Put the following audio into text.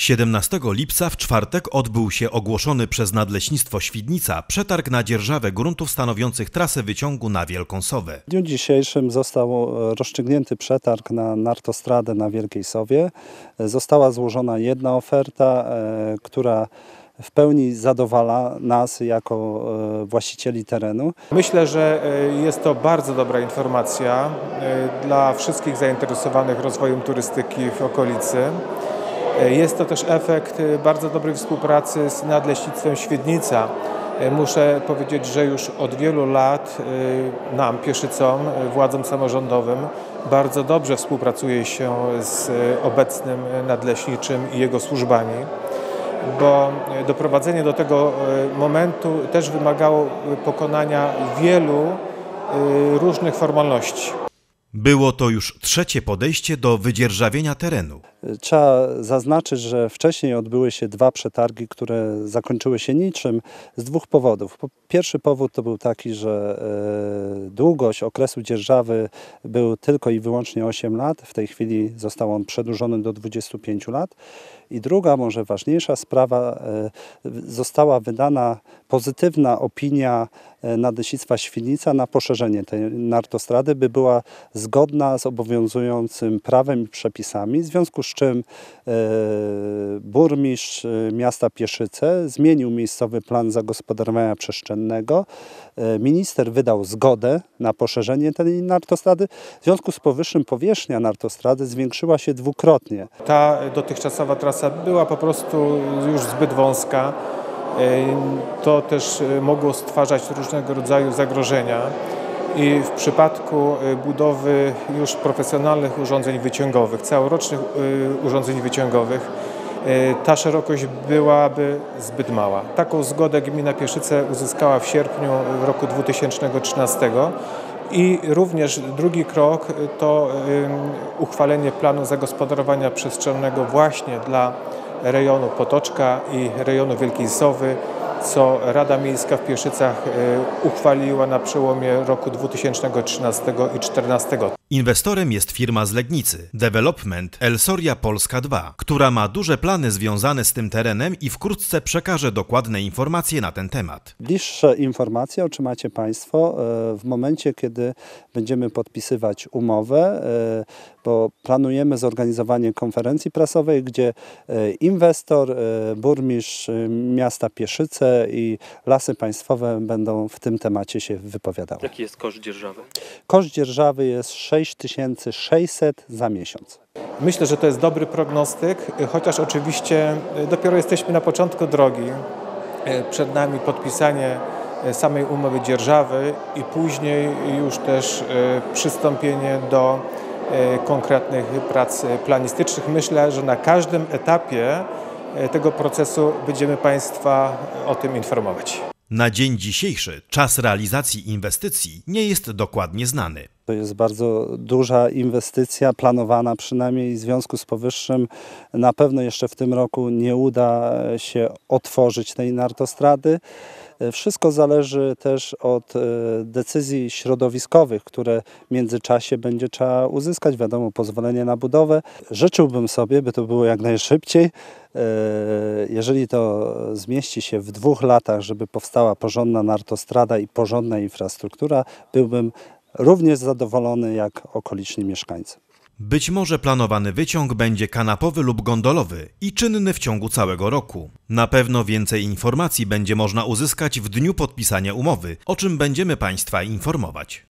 17 lipca w czwartek odbył się ogłoszony przez Nadleśnictwo Świdnica przetarg na dzierżawę gruntów stanowiących trasę wyciągu na Wielką Sowę. W dniu dzisiejszym został e, rozstrzygnięty przetarg na nartostradę na Wielkiej Sowie. E, Została złożona jedna oferta, e, która w pełni zadowala nas jako właścicieli terenu. Myślę, że jest to bardzo dobra informacja dla wszystkich zainteresowanych rozwojem turystyki w okolicy. E, Jest to też efekt e, bardzo dobrej współpracy z Nadleśnictwem Świdnica. E, Muszę powiedzieć, że już od wielu lat nam, Pieszycom, władzom samorządowym, bardzo dobrze współpracuje się z obecnym nadleśniczym i jego służbami bo doprowadzenie do tego momentu też wymagało pokonania wielu różnych formalności. Było to już trzecie podejście do wydzierżawienia terenu. Trzeba zaznaczyć, że wcześniej odbyły się dwa przetargi, które zakończyły się niczym z dwóch powodów. Po- Pierwszy powód to był taki, że e, długość okresu dzierżawy był tylko i wyłącznie 8 lat. W tej chwili został on przedłużony do 25 lat. I druga, może ważniejsza sprawa, e, została wydana pozytywna opinia e, Nadleśnictwa Świdnica na poszerzenie tej nartostrady, by była zgodna z obowiązującym prawem i przepisami, w związku z czym e, burmistrz e, miasta Pieszyce zmienił miejscowy plan zagospodarowania przestrzennego. E, Minister wydał zgodę na poszerzenie tej nartostrady. W związku z powyższym powierzchnia nartostrady zwiększyła się dwukrotnie. Ta dotychczasowa trasa była po prostu już zbyt wąska. To też mogło stwarzać różnego rodzaju zagrożenia. I w przypadku e, budowy już profesjonalnych urządzeń wyciągowych, całorocznych e, urządzeń wyciągowych, e, ta szerokość byłaby zbyt mała. Taką zgodę gmina Pieszyce uzyskała w sierpniu roku 2013 i również drugi krok to uchwalenie planu zagospodarowania przestrzennego właśnie dla rejonu Potoczka i rejonu Wielkiej Sowy, co Rada Miejska w Pieszycach e, uchwaliła na przełomie roku 2013 i 2014. Inwestorem jest firma z Legnicy, Development Elsoria Polska 2, która ma duże plany związane z tym terenem i wkrótce przekaże dokładne informacje na ten temat. Bliższe informacje otrzymacie Państwo e, w momencie, kiedy będziemy podpisywać umowę, e, bo planujemy zorganizowanie konferencji prasowej, gdzie e, inwestor, burmistrz miasta Pieszyce i lasy państwowe będą w tym temacie się wypowiadały. Jaki jest koszt dzierżawy? Koszt dzierżawy jest 6600 za miesiąc. Myślę, że to jest dobry prognostyk, chociaż oczywiście e, dopiero jesteśmy na początku drogi. E, Przed nami podpisanie e, samej umowy dzierżawy i później już też przystąpienie do konkretnych prac planistycznych. Myślę, że na każdym etapie tego procesu będziemy Państwa o tym informować. Na dzień dzisiejszy czas realizacji inwestycji nie jest dokładnie znany. To jest bardzo duża inwestycja, planowana przynajmniej w związku z powyższym. Na pewno jeszcze w tym roku nie uda się otworzyć tej nartostrady. Wszystko zależy też od e, decyzji środowiskowych, które w międzyczasie będzie trzeba uzyskać. Wiadomo, pozwolenie na budowę. Życzyłbym sobie, by to było jak najszybciej. E, Jeżeli to zmieści się w dwóch latach, żeby powstała porządna nartostrada i porządna infrastruktura, byłbym również zadowolony jak okoliczni mieszkańcy. Być może planowany wyciąg będzie kanapowy lub gondolowy i czynny w ciągu całego roku. Na pewno więcej informacji będzie można uzyskać w dniu podpisania umowy, o czym będziemy Państwa informować.